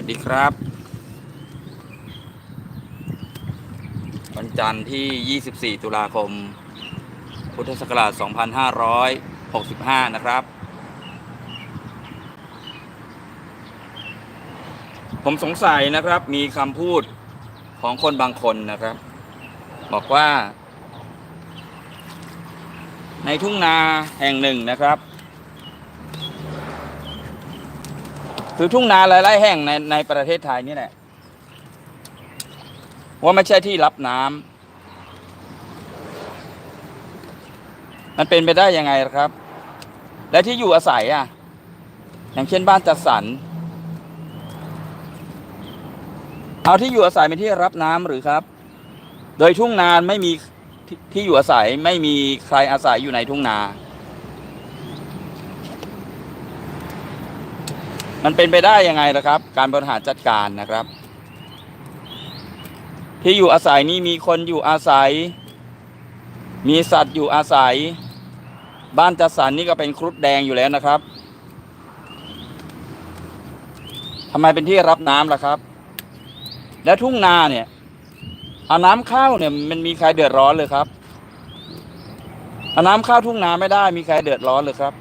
สวัสดีครับ วันจันทร์ที่ 24 ตุลาคม พุทธศักราช 2565 นะครับ ผมสงสัยนะครับ มีคำพูดของคนบางคนนะครับ บอกว่า ในทุ่งนาแห่งหนึ่งนะครับ คือทุ่งนาหลายๆแห่งในในประเทศไทยนี่แหละว่าไม่ใช่ที่รับน้ำมันเป็นไปได้ยังไงล่ะครับ และที่อยู่อาศัยอะ อย่างเช่นบ้านจัดสรรเอาที่อยู่อาศัยเป็นที่รับน้ำหรือครับ โดยทุ่งนาไม่มีทที่อยู่อาศัยไม่มีใครอาศัยอยู่ในทุ่งนา มันเป็นไปได้ยังไงล่ะครับ การบริหารจัดการนะครับ ที่อยู่อาศัยนี่มีคนอยู่อาศัย มีสัตว์อยู่อาศัย บ้านจัดสรรนี่ก็เป็นครุฑแดงอยู่แล้วนะครับทำไมเป็นที่รับน้ำล่ะครับ แล้วทุ่งนาเนี่ยเอาน้ำเข้าเนี่ยมันมีใครเดือดร้อนเลยครับเอาน้ำเข้าทุ่งนาไม่ได้มีใครเดือดร้อนเลยครับ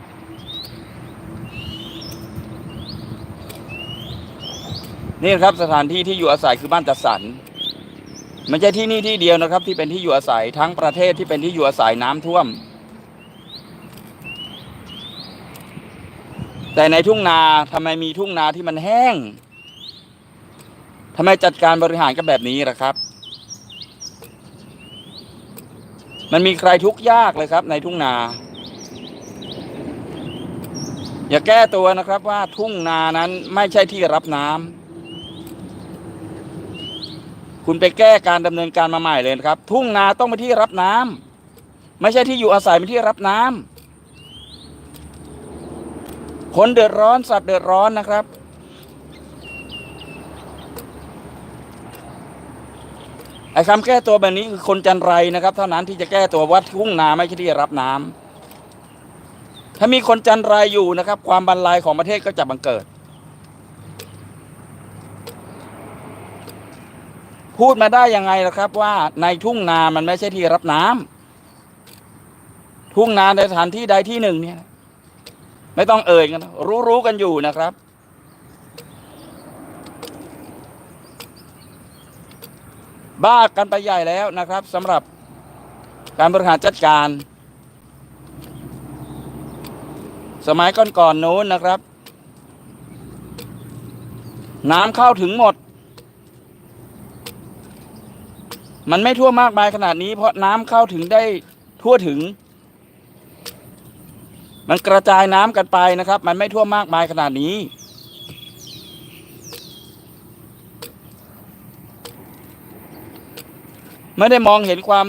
นี่นครับสถานที่ที่อยู่อาศัยคือบ้านจัดสรรไม่ใช่ที่นี่ที่เดียวนะครับ ที่เป็นที่อยู่อาศัยทั้งประเทศที่เป็นที่อยู่อาศัยน้ำท่วม แต่ในทุ่งนาทำไมมีทุ่งนาที่มันแห้งทำไมจัดการบริหารกันแบบนี้ล่ะครับ มันมีใครทุกข์ยากเลยครับ ในทุ่งนา อย่าแก้ตัวนะครับว่าทุ่งนานั้นไม่ใช่ที่รับน้ำ คุณไปแก้การดำเนินการมาใหม่เลยนะครับ ทุ่งนาต้องเป็นที่รับน้ำไม่ใช่ที่อยู่อาศัยเป็นที่รับน้ำคนเดือดร้อนสัตว์เดือดร้อนนะครับ ไอ้คำแก้ตัวแบบนี้คือคนจันไรนะครับ เท่านั้นที่จะแก้ตัวว่าทุ่งนาไม่ใช่ที่รับน้ำถ้ามีคนจันไรอยู่นะครับ ความบรรลัยของประเทศก็จะบังเกิด พูดมาได้ยังไงล่ะครับว่าในทุ่งนามันไม่ใช่ที่รับน้ำทุ่งนาในสถานที่ใดที่หนึ่งเนี่ย ไม่ต้องเอ่ยกันนะรู้ๆกันอยู่นะครับ บ้ากันไปใหญ่แล้วนะครับสำหรับการบริหารจัดการ สมัยก่อนๆโน้นนะครับ น้ำเข้าถึงหมด มันไม่ทั่วมากมายขนาดนี้ เพราะน้ำเข้าถึงได้ทั่วถึง มันกระจายน้ำกันไปนะครับ มันไม่ทั่วมากมายขนาดนี้ ไม่ได้มองเห็นความ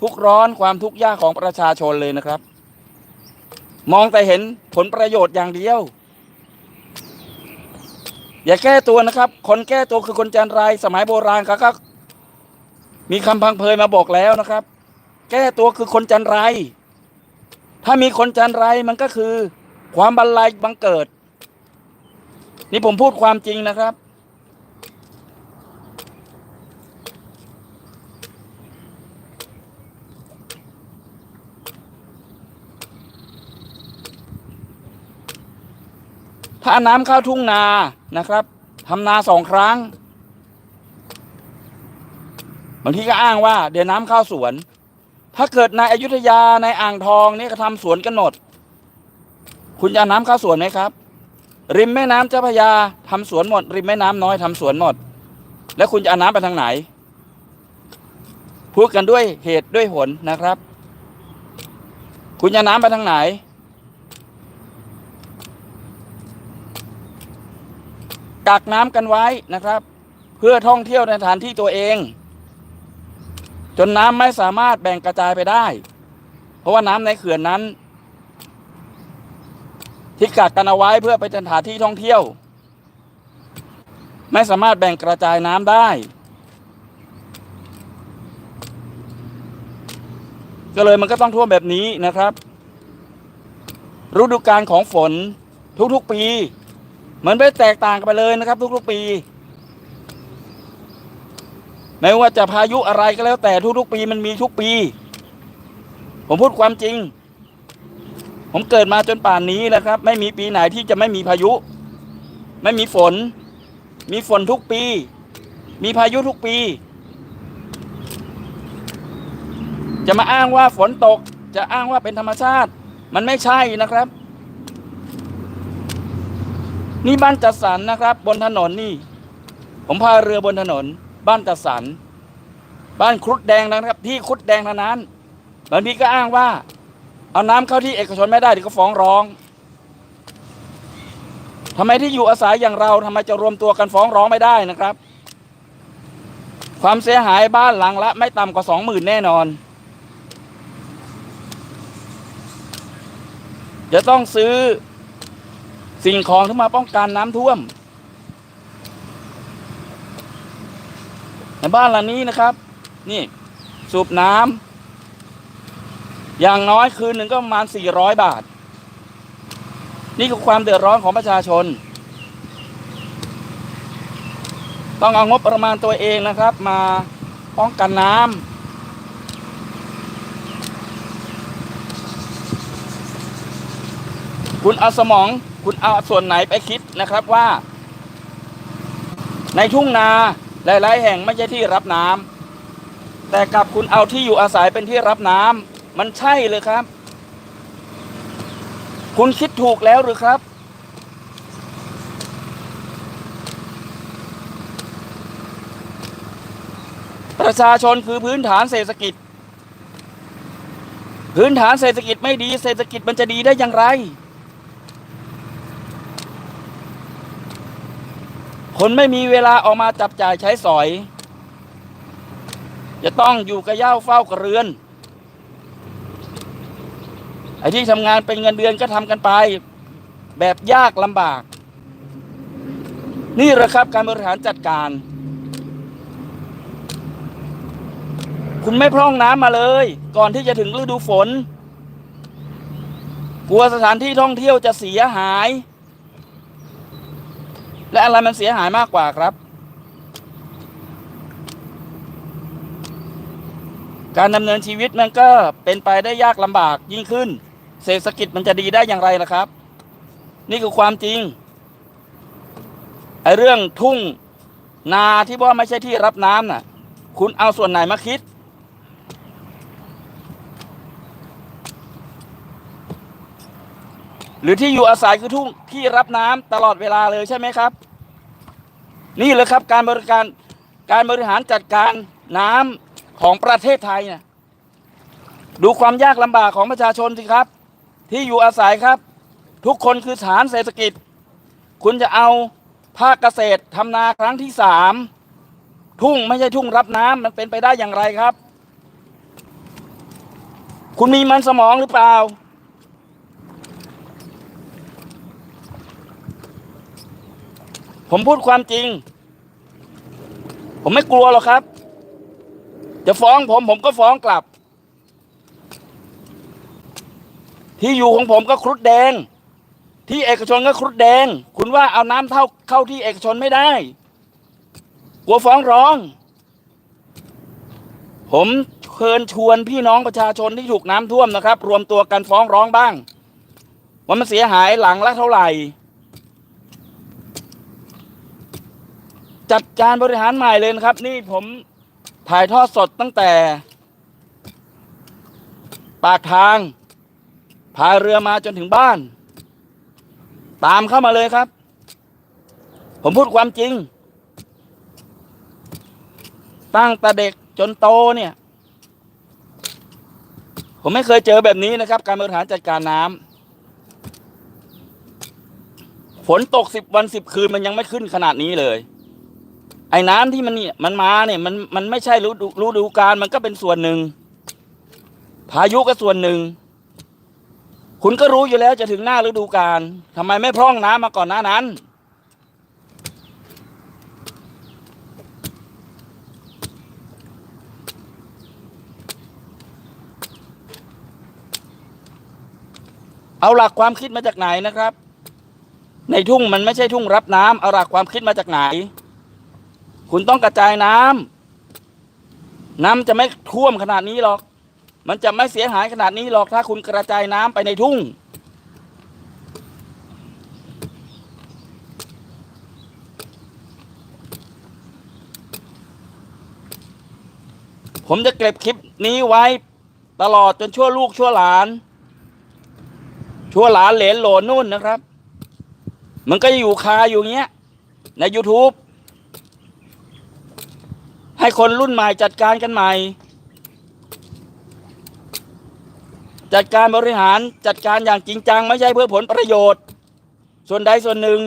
ทุกข์ร้อนความทุกข์ยากของประชาชนเลยนะครับ มองแต่เห็นผลประโยชน์อย่างเดียว อย่าแก้ตัวนะครับ คนแก้ตัวคือคนจันไรสมัยโบราณเขาก็ มีคำพังเพยมาบอกแล้วนะครับ แก้ตัวคือคนจันไร ถ้ามีคนจันไรมันก็คือ ความบันไลบังเกิด นี่ผมพูดความจริงนะครับ ถ้าเอาน้ำเข้าทุ่งนานะครับทำนาสองครั้ง บางทีก็อ้างว่า เดี๋ยวน้ำเข้าสวน ถ้าเกิดในอยุธยาในอ่างทองนี่ก็ทำสวนกันหมดคุณจะน้ำเข้าสวนไหมครับ ริมแม่น้ำเจ้าพระยาทำสวนหมด ริมแม่น้ำน้อยทำสวนหมด แล้วคุณจะเอาน้ำไปทางไหน พูดกันด้วยเหตุด้วยผลนะครับ คุณจะน้ำไปทางไหน กักน้ำกันไว้นะครับ เพื่อท่องเที่ยวในสถานที่ตัวเอง จนน้ำไม่สามารถแบ่งกระจายไปได้ เพราะว่าน้ำในเขื่อนนั้น ที่กักกันเอาไว้เพื่อไปสถานที่ท่องเที่ยว ไม่สามารถแบ่งกระจายน้ำได้ ก็เลยมันก็ต้องท่วมแบบนี้นะครับ ฤดูกาลของฝนทุกๆปีมันไม่แตกต่างกันไปเลยนะครับ ทุกๆปี ไม่ว่าจะพายุอะไรก็แล้ว แต่ทุกๆปีมันมีทุกปี ผมพูดความจริง ผมเกิดมาจนป่านนี้แหละครับ ไม่มีปีไหนที่จะไม่มีพายุ ไม่มีฝน มีฝนทุกปี มีพายุทุกปี จะมาอ้างว่าฝนตก จะอ้างว่าเป็นธรรมชาติ มันไม่ใช่นะครับ นี่บ้านจัดสรรนะครับ บนถนนนี่ ผมพาเรือบนถนน บ้านจัดสรรบ้านครุฑแดงนะครับ ที่ครุฑแดงเท่านั้นบางทีก็อ้างว่า เอาน้ำเข้าที่เอกชนไม่ได้เดี๋ยวก็ฟ้องร้องทำไมที่อยู่อาศัยอย่างเราทำไมจะรวมตัวกันฟ้องร้องไม่ได้นะครับ ความเสียหายบ้านหลังละ ไม่ต่ำกว่าสองหมื่นแน่นอนจะต้องซื้อสิ่งของที่มาป้องกันน้ำท่วม ในบ้านหลังนี้นะครับ นี่ สูบน้ำอย่างน้อยคืนหนึ่งก็ประมาณ400บาท นี่คือความเดือดร้อนของประชาชน ต้องเอางบประมาณตัวเองนะครับ มาป้องกันน้ำคุณเอาสมองคุณเอาส่วนไหนไปคิดนะครับว่า ในทุ่งนา หลายๆแห่งไม่ใช่ที่รับน้ำแต่กลับคุณเอาที่อยู่อาศัยเป็นที่รับน้ำมันใช่เลยครับ คุณคิดถูกแล้วหรือครับ ประชาชนคือพื้นฐานเศรษฐกิจ พื้นฐานเศรษฐกิจไม่ดี เศรษฐกิจมันจะดีได้อย่างไร คนไม่มีเวลาออกมาจับจ่ายใช้สอย จะต้องอยู่กับเย่าเฝ้ากับเรือนไอ้ที่ทำงานเป็นเงินเดือนก็ทำกันไป แบบยากลำบาก นี่แหละครับการบริหารจัดการ คุณไม่พร่องน้ำมาเลย ก่อนที่จะถึงฤดูฝน กลัวสถานที่ท่องเที่ยวจะเสียหาย และอะไรมันเสียหายมากกว่าครับ การดำเนินชีวิตมันก็เป็นไปได้ยากลำบากยิ่งขึ้น เศรษฐกิจมันจะดีได้อย่างไรล่ะครับ นี่คือความจริงไอ้เรื่องทุ่งนาที่ว่าไม่ใช่ที่รับน้ำน่ะ คุณเอาส่วนไหนมาคิด หรือที่อยู่อาศัยคือทุ่งที่รับน้ำตลอดเวลาเลยใช่ไหมครับ นี่เลยครับการบริการการบริหารจัดการน้ำของประเทศไทยเนะดูความยากลำบากของประชาชนสิครับ ที่อยู่อาศัยครับ ทุกคนคือฐานเศรษฐกิจ คุณจะเอาภาคเกษตรทำนาครั้งที่สามทุ่งไม่ใช่ทุ่งรับน้ำมันเป็นไปได้อย่างไรครับ คุณมีมันสมองหรือเปล่า ผมพูดความจริง ผมไม่กลัวหรอกครับ จะฟ้องผมผมก็ฟ้องกลับ ที่อยู่ของผมก็ครุฑแดง ที่เอกชนก็ครุฑแดง คุณว่าเอาน้ำเท่าเข้าที่เอกชนไม่ได้ กลัวฟ้องร้อง ผมเชิญชวนพี่น้องประชาชนที่ถูกน้ำท่วมนะครับ รวมตัวกันฟ้องร้องบ้างว่ามันเสียหายหลังละเท่าไหร่ จัดการบริหารใหม่เลยนะครับ นี่ผมถ่ายทอดสดตั้งแต่ ปากทางพายเรือมาจนถึงบ้าน ตามเข้ามาเลยครับ ผมพูดความจริง ตั้งแต่เด็กจนโตเนี่ย ผมไม่เคยเจอแบบนี้นะครับ การบริหารจัดการน้ำฝนตกสิบวันสิบคืนมันยังไม่ขึ้นขนาดนี้เลย ไอ้น้ำที่มันเนี่ยมันมาเนี่ยมันมันไม่ใช่ฤดูฤดูกาลมันก็เป็นส่วนหนึ่ง พายุก็ส่วนหนึ่ง คุณก็รู้อยู่แล้วจะถึงหน้าฤดูกาลทำไมไม่พร่องน้ำมาก่อนหน้านั้น เอาหลักความคิดมาจากไหนนะครับ ในทุ่งมันไม่ใช่ทุ่งรับน้ำเอาหลักความคิดมาจากไหน คุณต้องกระจายน้ำน้ำจะไม่ท่วมขนาดนี้หรอก มันจะไม่เสียหายขนาดนี้หรอกถ้าคุณกระจายน้ำไปในทุ่ง ผมจะเก็บคลิปนี้ไว้ตลอดจนชั่วลูกชั่วหลาน ชั่วหลานเหลนโหลนนู่นนะครับ มันก็อยู่คาอยู่เงี้ย ใน YouTube ให้คนรุ่นใหม่จัดการกันใหม่ จัดการบริหารจัดการอย่างจริงจัง ไม่ใช่เพื่อผลประโยชน์ ส่วนใดส่วนหนึ่ง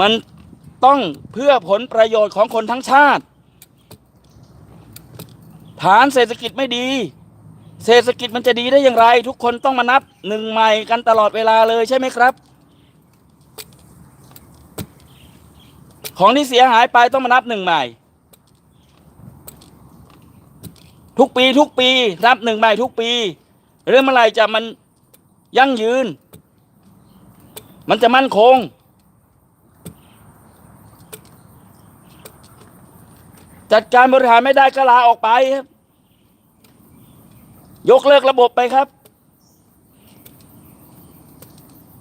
มันต้องเพื่อผลประโยชน์ของคนทั้งชาติ ฐานเศรษฐกิจไม่ดี เศรษฐกิจมันจะดีได้อย่างไร ทุกคนต้องมานับหนึ่งใหม่กันตลอดเวลาเลยใช่ไหมครับ ของที่เสียหายไปต้องมานับหนึ่งใหม่ ทุกปีทุกปีนับหนึ่งใหม่ทุกปี เรื่องเมื่อไรจะมันยั่งยืน มันจะมั่นคง จัดการบริหารไม่ได้ก็ลาออกไปครับ ยกเลิกระบบไปครับ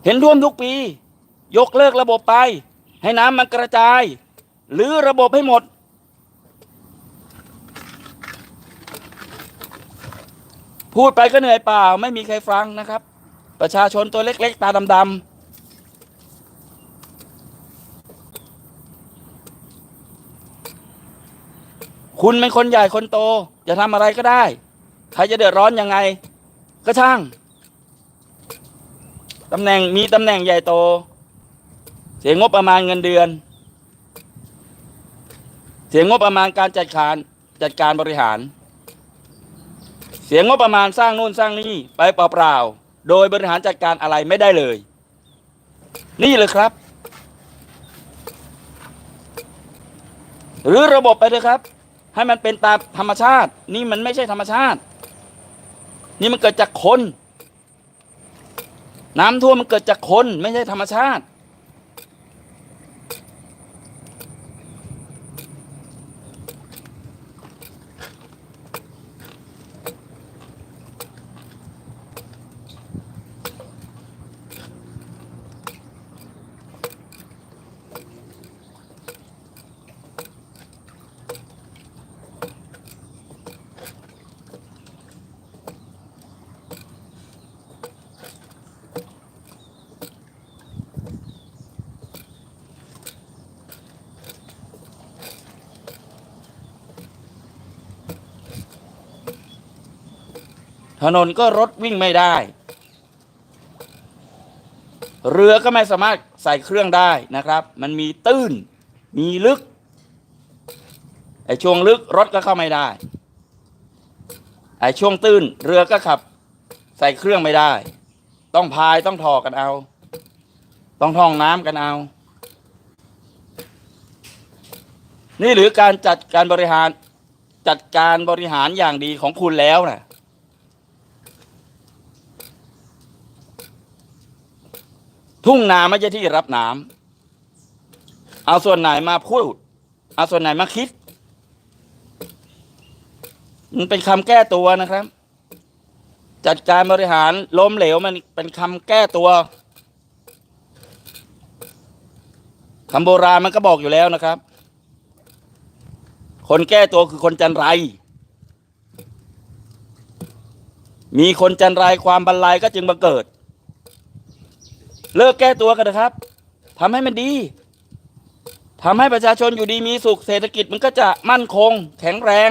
เห็นท่วมทุกปี ยกเลิกระบบไป ให้น้ำมันกระจาย หรือระบบให้หมด พูดไปก็เหนื่อยเปล่า ไม่มีใครฟังนะครับ ประชาชนตัวเล็ก ๆ ตาดำๆคุณเป็นคนใหญ่คนโต จะทำอะไรก็ได้ ใครจะเดือดร้อนยังไง ก็ช่างตำแหน่งมีตำแหน่งใหญ่โต เสียงบประมาณเงินเดือน เสียงบประมาณการจัดการจัดการบริหาร เสียงบประมาณสร้างนู่นสร้างนี่ไปเปล่าๆ โดยบริหารจัดการอะไรไม่ได้เลย นี่เลยครับ หรือระบบไปเลยครับ ให้มันเป็นตามธรรมชาติ นี่มันไม่ใช่ธรรมชาติ นี่มันเกิดจากคน น้ำท่วมมันเกิดจากคนไม่ใช่ธรรมชาติ นนก็รถวิ่งไม่ได้ เรือก็ไม่สามารถใส่เครื่องได้นะครับ มันมีตื้น มีลึกไอ้ช่วงลึกรถก็เข้าไม่ได้ไอ้ช่วงตื้น เรือก็ขับ ใส่เครื่องไม่ได้ ต้องพายต้องถอกันเอา ต้องท่องน้ำกันเอา นี่หรือการจัดการบริหารจัดการบริหารอย่างดีของคุณแล้วนะ ทุ่งนาไม่ใช่ที่รับน้ำเอาส่วนไหนมาพูด เอาส่วนไหนมาคิด มันเป็นคำแก้ตัวนะครับ จัดการบริหารล้มเหลวมันเป็นคำแก้ตัวคำโบราณมันก็บอกอยู่แล้วนะครับ คนแก้ตัวคือคนจันไร มีคนจันไรความบรรลัยก็จึงบังเกิด เลิกแก้ตัวกันนะครับทำให้มันดีทำให้ประชาชนอยู่ดีมีสุขเศรษฐกิจมันก็จะมั่นคง แข็งแรง